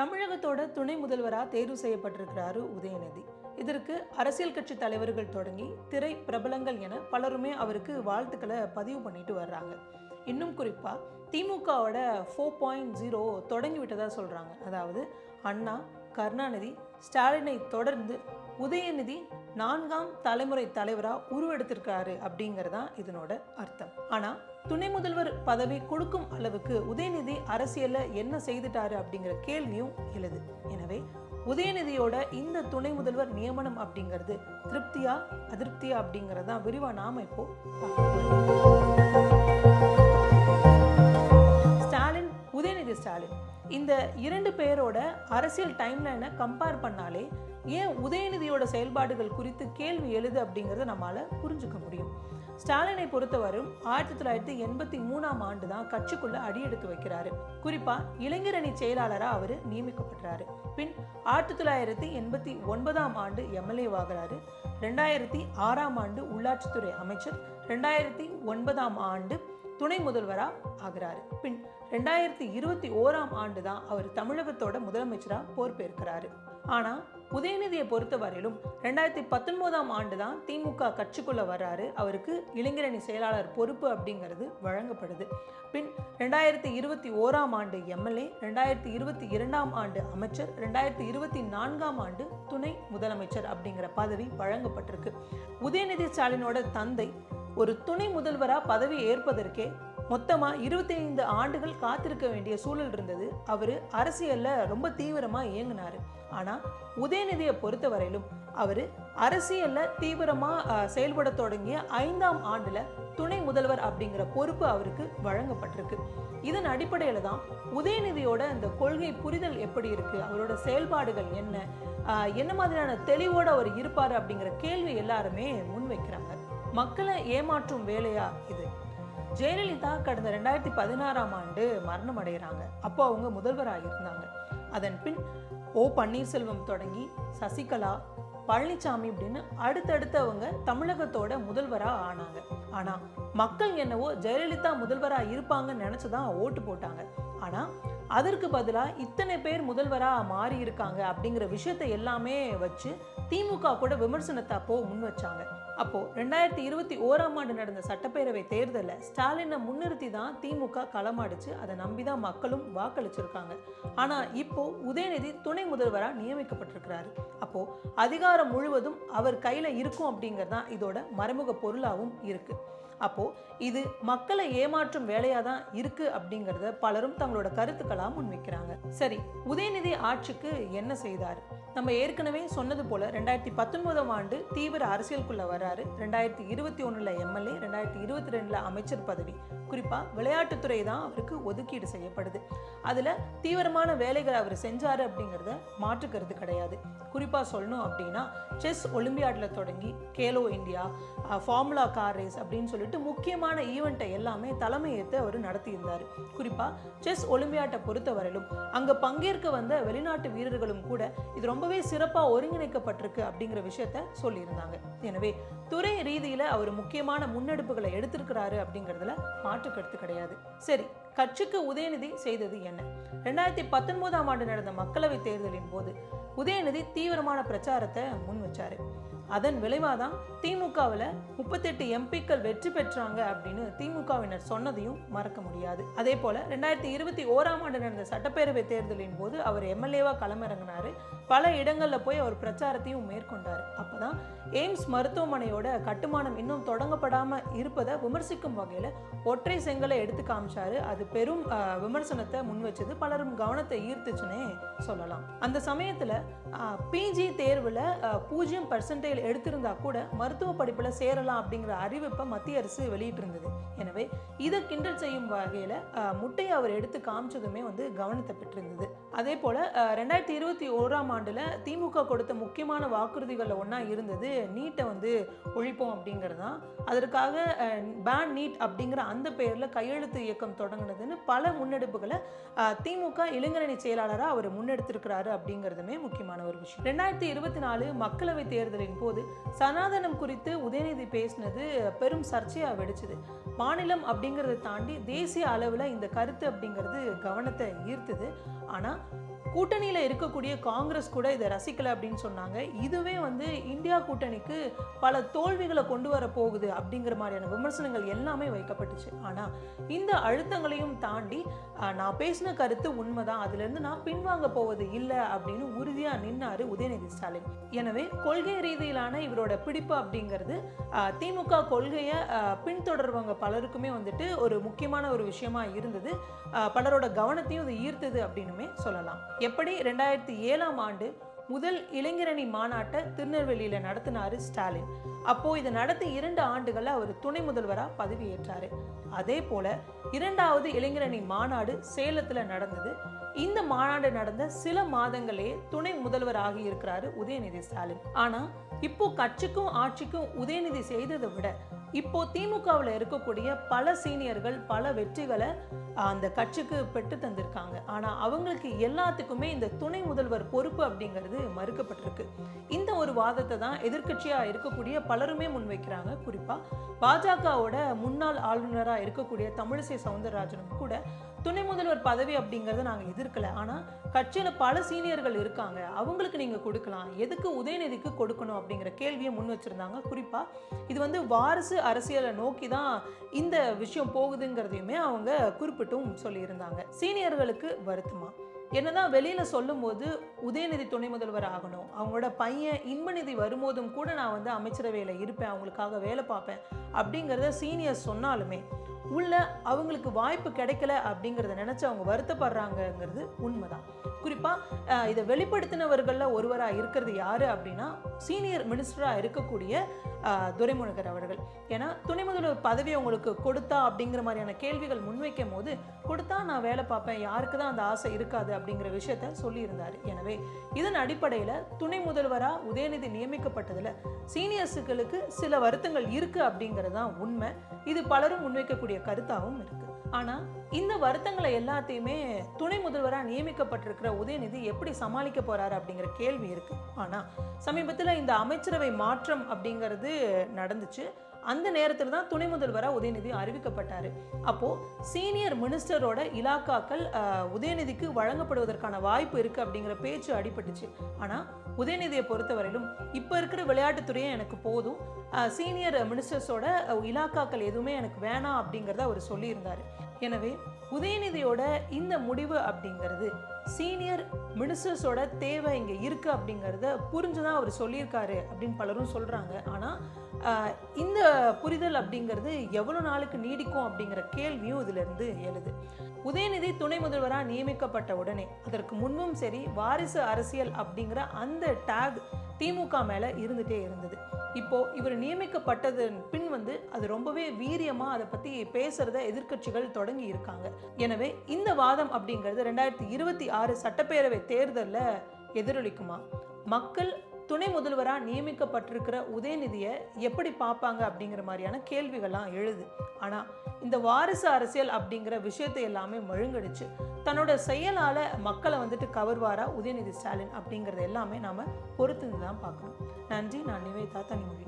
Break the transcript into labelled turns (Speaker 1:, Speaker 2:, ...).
Speaker 1: தமிழகத்தோட துணை முதல்வராக தேர்வு செய்யப்பட்டிருக்கிறாரு உதயநிதி. இதற்கு அரசியல் கட்சி தலைவர்கள் தொடங்கி திரை பிரபலங்கள் என பலருமே அவருக்கு வாழ்த்துக்களை பதிவு பண்ணிட்டு வர்றாங்க. இன்னும் குறிப்பாக திமுகவோட ஃபோர் பாயிண்ட் ஜீரோ தொடங்கி விட்டதா சொல்கிறாங்க அதாவது அண்ணா கருணாநிதி ஸ்டாலினை தொடர்ந்து உதயநிதி நான்காம் தலைமுறை தலைவராக உருவெடுத்திருக்காரு அப்படிங்கிறதான் இதனோட அர்த்தம். ஆனால் துணை முதல்வர் பதவி கொடுக்கும் அளவுக்கு உதயநிதி அரசியல்ல என்ன செய்துட்டாரு அப்படிங்கிற கேள்வியும் எழுது. எனவே உதயநிதியோட இந்த துணை முதல்வர் நியமனம் அப்படிங்கிறது திருப்தியா அதிருப்தியா அப்படிங்கிறதா விரிவா நாம இப்போ பார்க்க உதயநிதி ஸ்டாலின். இந்த இரண்டு பேரோட அரசியல் டைம்லைனை கம்பேர் பண்ணாலே ஏன் உதயநிதியோட செயல்பாடுகள் குறித்து கேள்வி எழுது அப்படிங்கிறத நம்மளால் புரிஞ்சுக்க முடியும். ஸ்டாலினை பொறுத்தவரும் ஆயிரத்தி தொள்ளாயிரத்தி எண்பத்தி மூணாம் ஆண்டு தான் கட்சிக்குள்ள அடியெடுத்து வைக்கிறாரு. குறிப்பா இளைஞரணி செயலாளராக அவர் நியமிக்கப்படுறாரு பின் ஆயிரத்தி தொள்ளாயிரத்தி எண்பத்தி ஒன்பதாம் ஆண்டு எம்எல்ஏ ஆகிறாரு ரெண்டாயிரத்தி ஆறாம் ஆண்டு உள்ளாட்சித்துறை அமைச்சர். ரெண்டாயிரத்தி ஒன்பதாம் ஆண்டு துணை முதல்வராக ஆகிறாரு. பின் ரெண்டாயிரத்தி இருபத்தி ஓராம் ஆண்டு தான் அவர் தமிழகத்தோட முதலமைச்சராக பொறுப்பேற்கிறாரு. ஆனா உதயநிதியை பொறுத்தவரையிலும் ரெண்டாயிரத்தி பத்தொன்பதாம் ஆண்டு தான் திமுக கட்சிக்குள்ள வர்றாரு. அவருக்கு இளைஞரணி செயலாளர் பொறுப்பு அப்படிங்கிறது வழங்கப்படுது. பின் ரெண்டாயிரத்தி இருபத்தி ஓராம் ஆண்டு எம்எல்ஏ ரெண்டாயிரத்தி இருபத்தி இரண்டாம் ஆண்டு அமைச்சர் ரெண்டாயிரத்தி இருபத்தி நான்காம் ஆண்டு துணை முதலமைச்சர் அப்படிங்கிற பதவி வழங்கப்பட்டிருக்கு. உதயநிதி ஸ்டாலினோட தந்தை ஒரு துணை முதல்வராக பதவி ஏற்பதற்கே மொத்தமாக இருபத்தி ஐந்து ஆண்டுகள் காத்திருக்க வேண்டிய சூழல் இருந்தது. அவர் அரசியலில் ரொம்ப தீவிரமாக இயங்கினார். ஆனால் உதயநிதியை பொறுத்தவரையிலும் அவர் அரசியலில் தீவிரமாக செயல்பட தொடங்கிய ஐந்தாம் ஆண்டில் துணை முதல்வர் அப்படிங்கிற பொறுப்பு அவருக்கு வழங்கப்பட்டிருக்கு. இதன் அடிப்படையில் தான் உதயநிதியோட இந்த கொள்கை புரிதல் எப்படி இருக்குது அவரோட செயல்பாடுகள் என்ன என்ன மாதிரியான தெளிவோடு அவர் இருப்பார் அப்படிங்கிற கேள்வி எல்லாருமே முன்வைக்கிறாங்க. மக்களை ஏமாற்றும் வேலையா இது? ஜெயலலிதா கடந்த ரெண்டாயிரத்தி பதினாறாம் ஆண்டு மரணம் அடைகிறாங்க. அப்போ அவங்க முதல்வராக இருந்தாங்க. அதன் பின் ஓ பன்னீர்செல்வம் தொடங்கி சசிகலா பழனிசாமி அப்படின்னு அடுத்தடுத்தவங்க தமிழகத்தோட முதல்வராக ஆனாங்க. ஆனால் மக்கள் என்னவோ ஜெயலலிதா முதல்வராக இருப்பாங்கன்னு நினச்சி தான் ஓட்டு போட்டாங்க. ஆனால் அதற்கு பதிலாக இத்தனை பேர் முதல்வராக மாறி இருக்காங்க அப்படிங்கிற விஷயத்தை எல்லாமே வச்சு திமுக கூட விமர்சனத்தை அப்போ முன் வச்சாங்க. அப்போது ரெண்டாயிரத்தி இருபத்தி ஓராம் ஆண்டு நடந்த சட்டப்பேரவை தேர்தலில் ஸ்டாலினை முன்னிறுத்தி தான் திமுக களமாடிச்சு. அதை நம்பி தான் மக்களும் வாக்களிச்சிருக்காங்க. ஆனால் இப்போது உதயநிதி துணை முதல்வராக நியமிக்கப்பட்டிருக்கிறாரு. அப்போது அதிகாரம் முழுவதும் அவர் கையில் இருக்கும் அப்படிங்கிறது தான் இதோட மறைமுக பொருளாகவும் இருக்கு. அப்போ இது மக்களை ஏமாற்றும் வேலையா தான் இருக்கு அப்படிங்கிறத பலரும் தங்களோட கருத்துக்களா முன்வைக்கிறாங்க. சரி உதயநிதி ஆட்சிக்கு என்ன செய்தார்? நம்ம ஏற்கனவே சொன்னது போல ரெண்டாயிரத்தி பத்தொன்பதாம் ஆண்டு தீவிர அரசியலுக்குள்ள வராரு ரெண்டாயிரத்தி இருபத்தி ஒண்ணுல எம்எல்ஏ ரெண்டாயிரத்தி இருபத்தி ரெண்டுல அமைச்சர் பதவி. குறிப்பா விளையாட்டுத்துறை தான் அவருக்கு ஒதுக்கீடு செய்யப்படுது. அதுல தீவிரமான வேலைகளை அவர் செஞ்சாரு அப்படிங்கிறத மாற்றுக்கிறது கிடையாது. குறிப்பா சொல்லணும் அப்படின்னா செஸ் ஒலிம்பியாட்ல தொடங்கி Khelo India formula car race அப்படின்னு சொல்லிட்டு முக்கியமான ஈவெண்ட்டை எல்லாமே தலைமையேற்று அவர் நடத்தியிருந்தார். குறிப்பாக செஸ் ஒலிம்பியாட்டை பொறுத்தவரையிலும் அங்கே பங்கேற்க வந்த வெளிநாட்டு வீரர்களும் கூட இது ரொம்பவே சிறப்பாக ஒருங்கிணைக்கப்பட்டிருக்கு அப்படிங்கிற விஷயத்த சொல்லியிருந்தாங்க. எனவே துறை ரீதியில் அவர் முக்கியமான முன்னெடுப்புகளை எடுத்திருக்கிறாரு அப்படிங்கிறதுல மாற்று கருத்து கிடையாது. சரி கட்சிக்கு உதயநிதி செய்தது என்ன? ரெண்டாயிரத்தி பத்தொன்பதாம் ஆண்டு நடந்த மக்களவைத் தேர்தலின் போது உதயநிதி தீவிரமான பிரச்சாரத்தை முன் வச்சாரு. அதன் விளைவாக தான் திமுகவில் முப்பத்தெட்டு எம்பிக்கள் வெற்றி பெற்றாங்க அப்படின்னு திமுகவினர் சொன்னதையும் மறக்க முடியாது. அதே போல ரெண்டாயிரத்தி இருபத்தி ஓராம் ஆண்டு நடந்த சட்டப்பேரவை தேர்தலின் போது அவர் எம்எல்ஏவா களமிறங்கினார். பல இடங்களில் போய் அவர் பிரச்சாரத்தையும் மேற்கொண்டார். அப்பதான் எய்ம்ஸ் மருத்துவமனையோட கட்டுமானம் இன்னும் தொடங்கப்படாமல் இருப்பதை விமர்சிக்கும் வகையில் ஒற்றை செங்கலை எடுத்து காமிச்சாரு. அது பெரும் விமர்சனத்தை முன் வச்சது. பலரும் கவனத்தை ஈர்த்துச்சுன்னே சொல்லலாம். அந்த சமயத்தில் பிஜி தேர்வில் பூஜ்ஜியம் பர்சன்டேஜ் எடுத்திருந்தா கூட மருத்துவ படிப்பில் சேரலாம் அப்படிங்கிற அறிவிப்பை மத்திய அரசு வெளியிட்டிருந்தது. எனவே இதை கிண்டல் செய்யும் வகையில் முட்டையை அவர் எடுத்து காமிச்சதுமே வந்து கவனத்தை பெற்றிருந்தது. அதே போல் ரெண்டாயிரத்தி இருபத்தி ஓராம் ஆண்டில் திமுக கொடுத்த முக்கியமான வாக்குறுதிகளில் ஒன்றா இருந்தது நீட்டை வந்து ஒழிப்போம் அப்படிங்கிறது தான். அதற்காக பேன் நீட் அப்படிங்கிற அந்த பெயரில் கையெழுத்து இயக்கம் தொடங்கினதுன்னு பல முன்னெடுப்புகளை திமுக இளைஞரணி செயலாளராக அவர் முன்னெடுத்திருக்கிறாரு அப்படிங்கிறதுமே முக்கியமான ஒரு விஷயம். ரெண்டாயிரத்தி இருபத்தி நாலு மக்களவை தேர்தலின் போது சனாதனம் குறித்து உதயநிதி பேசினது பெரும் சர்ச்சையாக வெடிச்சது. மாநிலம் அப்படிங்கிறத தாண்டி தேசிய அளவில் இந்த கருத்து அப்படிங்கிறது கவனத்தை ஈர்த்துது. ஆனால் கூட்டணியில் இருக்கக்கூடிய காங்கிரஸ் கூட இதை ரசிக்கலை அப்படின்னு சொன்னாங்க. இதுவே வந்து இந்தியா கூட்டணிக்கு பல தோல்விகளை கொண்டு வர போகுது அப்படிங்கிற மாதிரியான விமர்சனங்கள் எல்லாமே வைக்கப்பட்டுச்சு. ஆனால் இந்த அழுத்தங்களையும் தாண்டி நான் பேசின கருத்து உண்மைதான். அதுலேருந்து நான் பின்வாங்க போவது இல்லை அப்படின்னு உறுதியாக நின்னாரு உதயநிதி ஸ்டாலின். எனவே கொள்கை ரீதியிலான இவரோட பிடிப்பு அப்படிங்கிறது திமுக கொள்கையை ஆஹ், பின்தொடர்வங்க பலருக்குமே வந்துட்டு ஒரு முக்கியமான ஒரு விஷயமா இருந்தது. பலரோட கவனத்தையும் இது ஈர்த்தது அப்படின்னுமே சொல்லலாம். எப்படி ரெண்டாயிரத்தி ஏழாம் ஆண்டு முதல் இளைஞரணி மாநாட்டை திருநெல்வேலியில நடத்தினாரு ஸ்டாலின். அப்போ இதை நடத்தி இரண்டு ஆண்டுகளில் அவர் துணை முதல்வரா பதவியேற்றாரு. அதே போல இரண்டாவது இளைஞரணி மாநாடு சேலத்துல நடந்தது. இந்த மாநாடு நடந்த சில மாதங்களே துணை முதல்வர் ஆகி இருக்கிறாரு உதயநிதி ஸ்டாலின். ஆனா இப்போ கட்சிக்கும் ஆட்சிக்கும் உதயநிதி செய்ததை விட இப்போ திமுகவில் இருக்கக்கூடிய பல சீனியர்கள் பல வெற்றிகளை அந்த கட்சிக்கு பெற்று தந்திருக்காங்க. ஆனா அவங்களுக்கு எல்லாத்துக்குமே இந்த துணை முதல்வர் பொறுப்பு அப்படிங்கிறது மறுக்கப்பட்டிருக்கு. இந்த ஒரு வாதத்தை தான் எதிர்க்கட்சியா இருக்கக்கூடிய பலருமே முன்வைக்கிறாங்க. குறிப்பா பாஜகவோட முன்னாள் ஆளுநரா இருக்கக்கூடிய தமிழிசை சவுந்தரராஜனும் கூட துணை முதல்வர் பதவி அப்படிங்கறத நாங்க எதிர்க்கல. ஆனா கட்சியில பல சீனியர்கள் இருக்காங்க. அவங்களுக்கு நீங்க கொடுக்கலாம். எதுக்கு உதயநிதிக்கு கொடுக்கணும் அப்படிங்கிற கேள்வியை முன் வச்சிருந்தாங்க. குறிப்பா இது வந்து வாரிசு அரசியலை நோக்கி தான் இந்த விஷயம் போகுதுங்கிறதையுமே அவங்க குறிப்பிட்டும் சொல்லியிருந்தாங்க. சீனியர்களுக்கு வருத்தமா? என்னதான் வெளியில் சொல்லும்போது உதயநிதி துணை முதல்வர் ஆகணும் அவங்களோட பையன் இன்பநிதி வரும்போதும் கூட நான் வந்து அமைச்சரவையில் இருப்பேன் அவங்களுக்காக வேலை பார்ப்பேன் அப்படிங்கிறத சீனியர்ஸ் சொன்னாலுமே உள்ள அவங்களுக்கு வாய்ப்பு கிடைக்கல அப்படிங்கிறத நினச்சி அவங்க வருத்தப்படுறாங்கங்கிறது உண்மைதான். குறிப்பாக இதை வெளிப்படுத்தினவர்களில் ஒருவராக இருக்கிறது யார் அப்படின்னா சீனியர் மினிஸ்டராக இருக்கக்கூடிய துரைமுருகர் அவர்கள். ஏன்னா துணை முதல்வர் பதவி உங்களுக்கு கொடுத்தா அப்படிங்கிற மாதிரியான கேள்விகள் முன்வைக்கும் போது கொடுத்தா நான் வேலை பார்ப்பேன் யாருக்கு தான் அந்த ஆசை இருக்காது அப்படிங்கிற விஷயத்த சொல்லியிருந்தார். எனவே இதன் அடிப்படையில் துணை முதல்வரா உதயநிதி நியமிக்கப்பட்டதில் சீனியர்ஸுகளுக்கு சில வருத்தங்கள் இருக்குது அப்படிங்கிறது தான் உண்மை. இது பலரும் முன்வைக்கக்கூடிய கருத்தாகவும் இருக்கு. ஆனா இந்த வருத்தங்களை எல்லாத்தையுமே துணை முதல்வராக நியமிக்கப்பட்டிருக்கிற உதயநிதி எப்படி சமாளிக்க போகிறாரு அப்படிங்கிற கேள்வி இருக்கு. ஆனா சமீபத்தில் இந்த அமைச்சரவை மாற்றம் அப்படிங்கிறது நடந்துச்சு. அந்த நேரத்தில் தான் துணை முதல்வராக உதயநிதி அறிவிக்கப்பட்டாரு. அப்போ சீனியர் மினிஸ்டரோட இலாக்காக்கள் உதயநிதிக்கு வழங்கப்படுவதற்கான வாய்ப்பு இருக்கு அப்படிங்கிற பேச்சு அடிபட்டுச்சு. ஆனா உதயநிதியை பொறுத்தவரையிலும் இப்போ இருக்கிற விளையாட்டுத்துறையே எனக்கு போதும். சீனியர் மினிஸ்டர்ஸோட இலாக்காக்கள் எதுவுமே எனக்கு வேணாம் அப்படிங்கிறத அவர் சொல்லியிருந்தாரு. எனவே உதயநிதியோட இந்த முடிவு அப்படிங்கிறது சீனியர் மினிஸ்டர்ஸோட தேவை இங்கே இருக்கு அப்படிங்கிறத புரிஞ்சுதான் அவர் சொல்லியிருக்காரு அப்படின்னு பலரும் சொல்றாங்க. ஆனா இந்த புரிதல் அப்படிங்கிறது எவ்வளோ நாளுக்கு நீடிக்கும் அப்படிங்கிற கேள்வியும் இதிலிருந்து எழுது. உதயநிதி துணை முதல்வராக நியமிக்கப்பட்ட உடனே அதற்கு முன்பும் சரி வாரிசு அரசியல் அப்படிங்கிற அந்த டேக் திமுக மேலே இருந்துகிட்டே இருந்தது. இப்போ இவர் நியமிக்கப்பட்டதன் பின் வந்து அது ரொம்பவே வீரியமாக அதை பற்றி பேசுறத எதிர்க்கட்சிகள் தொடங்கி இருக்காங்க. எனவே இந்த வாதம் அப்படிங்கிறது ரெண்டாயிரத்தி இருபத்தி ஆறு சட்டப்பேரவை தேர்தலில் எதிரொலிக்குமா? மக்கள் துணை முதல்வராக நியமிக்கப்பட்டிருக்கிற உதயநிதியை எப்படி பார்ப்பாங்க அப்படிங்கிற மாதிரியான கேள்விகள்லாம் எழுது. ஆனால் இந்த வாரிசு அரசியல் அப்படிங்கிற விஷயத்தை எல்லாமே மழுங்கடிச்சு தன்னோட செயலால் மக்களை வந்துட்டு கவர்வாரா உதயநிதி ஸ்டாலின் அப்படிங்கிறது எல்லாமே நாம் பொறுத்து தான் பார்க்கணும். நன்றி. நான் நிவேதா தனிமொழி.